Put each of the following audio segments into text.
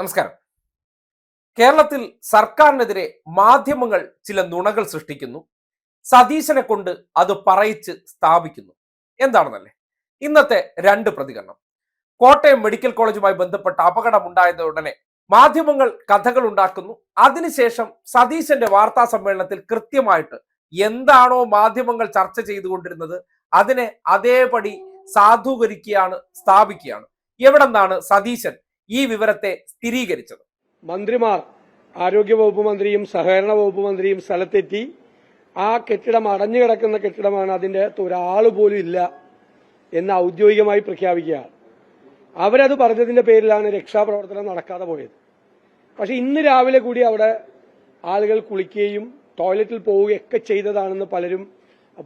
നമസ്കാരം. കേരളത്തിൽ സർക്കാരിനെതിരെ മാധ്യമങ്ങൾ ചില നുണകൾ സൃഷ്ടിക്കുന്നു. സതീശനെ കൊണ്ട് അത് പറയിച്ച് സ്ഥാപിക്കുന്നു. എന്താണെന്നല്ലേ? ഇന്നത്തെ രണ്ട് പ്രതികരണം. കോട്ടയം മെഡിക്കൽ കോളേജുമായി ബന്ധപ്പെട്ട അപകടം ഉണ്ടായത് ഉടനെ മാധ്യമങ്ങൾ കഥകൾ ഉണ്ടാക്കുന്നു. അതിനുശേഷം സതീശന്റെ വാർത്താ സമ്മേളനത്തിൽ കൃത്യമായിട്ട് എന്താണോ മാധ്യമങ്ങൾ ചർച്ച ചെയ്തുകൊണ്ടിരുന്നത് അതിനെ അതേപടി സാധൂകരിക്കുകയാണ് സ്ഥാപിക്കുകയാണ്. എവിടെ നിന്നാണ് സതീശൻ ഈ വിവരത്തെ സ്ഥിരീകരിച്ചത്. മന്ത്രിമാർ ആരോഗ്യവകുപ്പ് മന്ത്രിയും സഹകരണ വകുപ്പ് മന്ത്രിയും സ്ഥലത്തെത്തി ആ കെട്ടിടം അടഞ്ഞു കിടക്കുന്ന കെട്ടിടമാണ് അതിന്റെ അകത്ത് ഒരാൾ പോലും ഇല്ല എന്ന് ഔദ്യോഗികമായി പ്രഖ്യാപിക്കുകയാണ്. അവരത് പറഞ്ഞതിന്റെ പേരിലാണ് രക്ഷാപ്രവർത്തനം നടക്കാതെ പോയത്. പക്ഷെ ഇന്ന് രാവിലെ കൂടി അവിടെ ആളുകൾ കുളിക്കുകയും ടോയ്ലറ്റിൽ പോവുകയൊക്കെ ചെയ്തതാണെന്ന് പലരും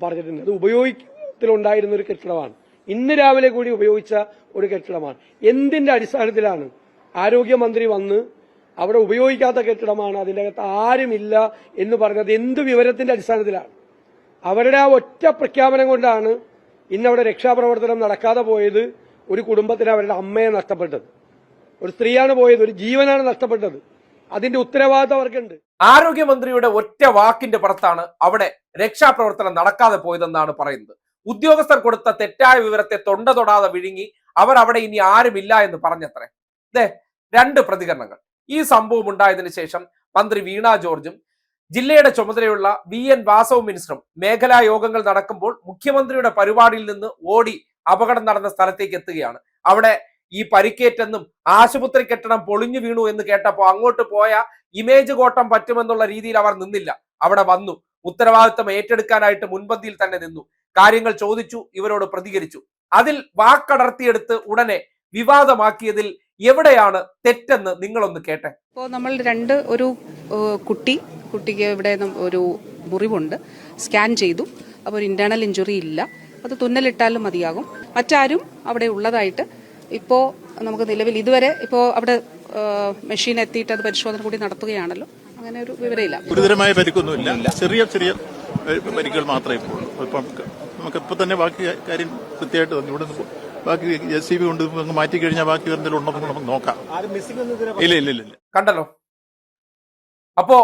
പറഞ്ഞിട്ടുണ്ട്. അത് ഉപയോഗത്തിലുണ്ടായിരുന്ന ഒരു കെട്ടിടമാണ്. ഇന്ന് രാവിലെ കൂടി ഉപയോഗിച്ച ഒരു കെട്ടിടമാണ്. എന്തിന്റെ അടിസ്ഥാനത്തിലാണ്? ആരോഗ്യമന്ത്രി വന്ന് അവിടെ ഉപയോഗിക്കാത്ത കെട്ടിടമാണ് അതിന്റെ അകത്ത് ആരുമില്ല എന്ന് പറഞ്ഞത് എന്ത് വിവരത്തിന്റെ അടിസ്ഥാനത്തിലാണ്? അവരുടെ ആ ഒറ്റ പ്രഖ്യാപനം കൊണ്ടാണ് ഇന്നവിടെ രക്ഷാപ്രവർത്തനം നടക്കാതെ പോയത് ഒരു കുടുംബത്തിന് അവരുടെ അമ്മയെ നഷ്ടപ്പെട്ടത്. ഒരു സ്ത്രീയാണ് പോയത് ഒരു ജീവനാണ് നഷ്ടപ്പെട്ടത്. അതിന്റെ ഉത്തരവാദിത്തം അവർക്കുണ്ട്. ആരോഗ്യമന്ത്രിയുടെ ഒറ്റ വാക്കിന്റെ പുറത്താണ് അവിടെ രക്ഷാപ്രവർത്തനം നടക്കാതെ പോയതെന്നാണ് പറയുന്നത്. ഉദ്യോഗസ്ഥർ കൊടുത്ത തെറ്റായ വിവരത്തെ തൊണ്ട തൊടാതെ വിഴുങ്ങി അവർ അവിടെ ഇനി ആരുമില്ല എന്ന് പറഞ്ഞത്രേ. ദേ രണ്ട് പ്രതികരണങ്ങൾ. ഈ സംഭവം ഉണ്ടായതിനു ശേഷം മന്ത്രി വീണ ജോർജും ജില്ലയുടെ ചുമതലയുള്ള വി എൻ വാസവ് മിനിസ്റ്ററും മേഖലാ യോഗങ്ങൾ നടക്കുമ്പോൾ മുഖ്യമന്ത്രിയുടെ പരിപാടിയിൽ നിന്ന് ഓടി അപകടം നടന്ന സ്ഥലത്തേക്ക് എത്തുകയാണ്. അവിടെ ഈ പരിക്കേറ്റെന്നും ആശുപത്രി കെട്ടണം പൊളിഞ്ഞു വീണു എന്ന് കേട്ടപ്പോൾ അങ്ങോട്ട് പോയ ഇമേജ് കോട്ടം പറ്റുമെന്നുള്ള രീതിയിൽ അവർ നിന്നില്ല. അവിടെ വന്നു. ഉത്തരവാദിത്തം ഏറ്റെടുക്കാനായിട്ട് മുൻപന്തിയിൽ തന്നെ നിന്നു. കാര്യങ്ങൾ ചോദിച്ചു ഇവരോട് പ്രതികരിച്ചു. അതിൽ വാക്കടർത്തിയെടുത്ത് ഉടനെ വിവാദമാക്കിയതിൽ എവിടെയാണ് തെറ്റെന്ന് നിങ്ങളൊന്ന് കേട്ടെ. ഇപ്പോ നമ്മൾ രണ്ട് ഒരു കുട്ടി കുട്ടിക്ക് ഇവിടെ ഒരു മുറിവുണ്ട്. സ്കാൻ ചെയ്തു. അപ്പോൾ ഒരു ഇന്റേണൽ ഇഞ്ചുറി ഇല്ല. അത് തുന്നലിട്ടാലും മതിയാകും. മറ്റാരും അവിടെ ഉള്ളതായിട്ട് ഇപ്പോ നമുക്ക് നിലവിൽ ഇതുവരെ ഇപ്പോ അവിടെ മെഷീൻ എത്തിയിട്ട് അത് പരിശോധന കൂടി നടത്തുകയാണല്ലോ. അങ്ങനെ ഒരു വിവരമില്ല. ഗുരുതരമായ പരിക്കൊന്നുമില്ല. ചെറിയ ചെറിയ പരിക്കുകൾ മാത്രമേ ഇപ്പോൾ നമുക്ക് ഇപ്പം തന്നെ ബാക്കി കാര്യം കൃത്യമായിട്ട് തന്നെ ഇവിടെ ബാക്കി എസ് സി ബി കൊണ്ട് മാറ്റി കഴിഞ്ഞാൽ ബാക്കി എന്തെങ്കിലും ഉണ്ടോ എന്ന് നമുക്ക് നോക്കാം. ഇല്ല ഇല്ല ഇല്ല ഇല്ല. കണ്ടല്ലോ? അപ്പോ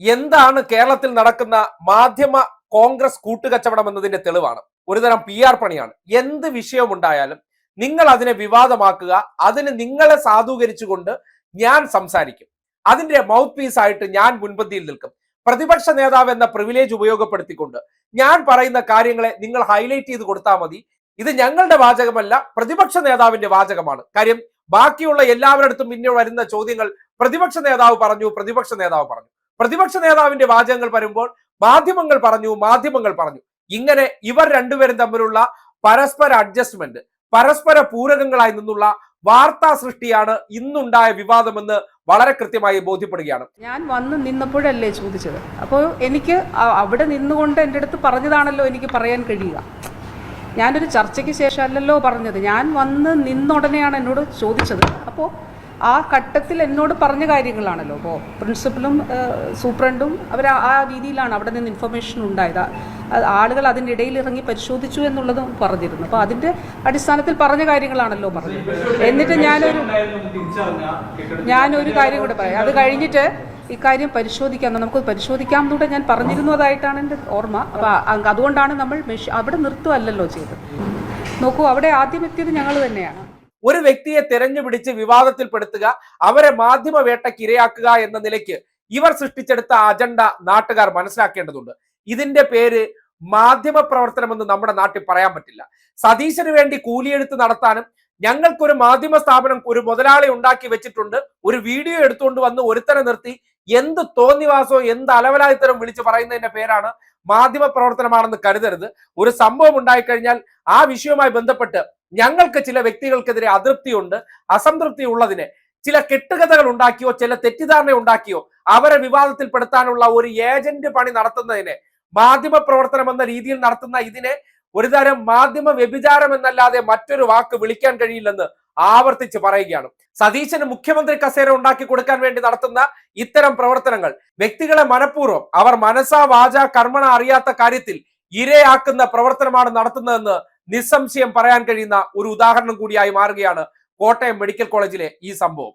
എന്താണ് കേരളത്തിൽ നടക്കുന്ന മാധ്യമ കോൺഗ്രസ് കൂട്ടുകച്ചവടം എന്നതിന്റെ തെളിവാണ്. ഒരുതരം പി ആർ പണിയാണ്. എന്ത് വിഷയമുണ്ടായാലും നിങ്ങൾ അതിനെ വിവാദമാക്കുക അതിന് നിങ്ങളെ സാധൂകരിച്ചുകൊണ്ട് ഞാൻ സംസാരിക്കും. അതിന്റെ മൗത്ത് പീസ് ആയിട്ട് ഞാൻ മുൻപന്തിയിൽ നിൽക്കും. പ്രതിപക്ഷ നേതാവ് എന്ന പ്രിവിലേജ് ഉപയോഗപ്പെടുത്തിക്കൊണ്ട് ഞാൻ പറയുന്ന കാര്യങ്ങളെ നിങ്ങൾ ഹൈലൈറ്റ് ചെയ്ത് കൊടുത്താൽ മതി. ഇത് ഞങ്ങളുടെ വാചകമല്ല പ്രതിപക്ഷ നേതാവിന്റെ വാചകമാണ്. കാര്യം ബാക്കിയുള്ള എല്ലാവരടുത്തും പിന്നെ വരുന്ന ചോദ്യങ്ങൾ പ്രതിപക്ഷ നേതാവ് പറഞ്ഞു പ്രതിപക്ഷ നേതാവ് പറഞ്ഞു. പ്രതിപക്ഷ നേതാവിന്റെ വാചകങ്ങൾ വരുമ്പോൾ മാധ്യമങ്ങൾ പറഞ്ഞു മാധ്യമങ്ങൾ പറഞ്ഞു. ഇങ്ങനെ ഇവർ രണ്ടുപേരും തമ്മിലുള്ള പരസ്പര അഡ്ജസ്റ്റ്മെന്റ് പരസ്പര പൂരകങ്ങളായി നിന്നുള്ള വാർത്താ സൃഷ്ടിയാണ് ഇന്നുണ്ടായ വിവാദമെന്ന് വളരെ കൃത്യമായി ബോധ്യപ്പെടുകയാണ്. ഞാൻ വന്ന് നിന്നപ്പോഴല്ലേ ചോദിച്ചത്. അപ്പോൾ എനിക്ക് അവിടെ നിന്നുകൊണ്ട് എന്റെ അടുത്ത് പറഞ്ഞതാണല്ലോ എനിക്ക് പറയാൻ കഴിയുക. ഞാനൊരു ചർച്ചയ്ക്ക് ശേഷം അല്ലല്ലോ പറഞ്ഞത്. ഞാൻ വന്ന് നിന്നുടനെയാണ് എന്നോട് ചോദിച്ചത്. അപ്പോൾ ആ ഘട്ടത്തിൽ എന്നോട് പറഞ്ഞ കാര്യങ്ങളാണല്ലോ. അപ്പോൾ പ്രിൻസിപ്പലും സൂപ്രണ്ടും അവർ ആ- രീതിയിലാണ് അവിടെ നിന്ന് ഇൻഫർമേഷൻ ഉണ്ടായത്. ആളുകൾ അതിന്റെ ഇടയിൽ ഇറങ്ങി പരിശോധിച്ചു എന്നുള്ളതും പറഞ്ഞിരുന്നു. അപ്പോൾ അതിന്റെ അടിസ്ഥാനത്തിൽ പറഞ്ഞ കാര്യങ്ങളാണല്ലോ പറഞ്ഞത്. എന്നിട്ട് ഞാനൊരു ഞാനൊരു കാര്യം കൂടെ പറയാം. അത് കഴിഞ്ഞിട്ട് ഇക്കാര്യം പരിശോധിക്കാം. നമുക്ക് പരിശോധിക്കാം എന്നൂടെ ഞാൻ പറഞ്ഞിരുന്നതായിട്ടാണ് എന്റെ ഓർമ്മ. അപ്പോൾ അതുകൊണ്ടാണ് നമ്മൾ മെഷീൻ അവിടെ നിർത്തുകയല്ലല്ലോ ചെയ്തത്. നോക്കൂ അവിടെ ആദ്യം എത്തിയത് ഞങ്ങൾ തന്നെയാണ്. ഒരു വ്യക്തിയെ തെരഞ്ഞുപിടിച്ച് വിവാദത്തിൽപ്പെടുത്തുക അവരെ മാധ്യമ വേട്ടയ്ക്ക് ഇരയാക്കുക എന്ന നിലയ്ക്ക് ഇവർ സൃഷ്ടിച്ചെടുത്ത അജണ്ട നാട്ടുകാർ മനസ്സിലാക്കേണ്ടതുണ്ട്. ഇതിന്റെ പേര് മാധ്യമ പ്രവർത്തനമെന്ന് നമ്മുടെ നാട്ടിൽ പറയാൻ പറ്റില്ല. സതീശന് വേണ്ടി കൂലിയെടുത്ത് നടത്താനും ഞങ്ങൾക്കൊരു മാധ്യമ സ്ഥാപനം ഒരു മുതലാളി ഉണ്ടാക്കി വെച്ചിട്ടുണ്ട് ഒരു വീഡിയോ എടുത്തുകൊണ്ട് വന്ന് ഒരുത്തനെ നിർത്തി എന്ത് തോന്നിവാസോ എന്ത് അലവലായിത്തരം വിളിച്ച് പറയുന്നതിന്റെ പേരാണ് മാധ്യമ പ്രവർത്തനമാണെന്ന് കരുതരുത്. ഒരു സംഭവം ഉണ്ടായിക്കഴിഞ്ഞാൽ ആ വിഷയവുമായി ബന്ധപ്പെട്ട് ഞങ്ങൾക്ക് ചില വ്യക്തികൾക്കെതിരെ അതൃപ്തിയുണ്ട് അസംതൃപ്തി ഉള്ളതിനെ ചില കെട്ടുകഥകൾ ഉണ്ടാക്കിയോ ചില തെറ്റിദ്ധാരണ ഉണ്ടാക്കിയോ അവരെ വിവാദത്തിൽപ്പെടുത്താനുള്ള ഒരു ഏജന്റ് പണി നടത്തുന്നതിനെ മാധ്യമ പ്രവർത്തനം എന്ന രീതിയിൽ നടത്തുന്ന ഇതിനെ ഒരുതരം മാധ്യമ വ്യഭിചാരം എന്നല്ലാതെ മറ്റൊരു വാക്ക് വിളിക്കാൻ കഴിയില്ലെന്ന് ആവർത്തിച്ച് പറയുകയാണ്. സതീശന് മുഖ്യമന്ത്രി കസേര ഉണ്ടാക്കി കൊടുക്കാൻ വേണ്ടി നടത്തുന്ന ഇത്തരം പ്രവർത്തനങ്ങൾ വ്യക്തികളെ മനഃപൂർവം അവർ മനസ്സാ വാച കർമ്മണ അറിയാത്ത കാര്യത്തിൽ ഇരയാക്കുന്ന പ്രവർത്തനമാണ് നടത്തുന്നതെന്ന് നിസ്സംശയം പറയാൻ കഴിയുന്ന ഒരു ഉദാഹരണം കൂടിയായി മാറുകയാണ് കോട്ടയം മെഡിക്കൽ കോളേജിലെ ഈ സംഭവം.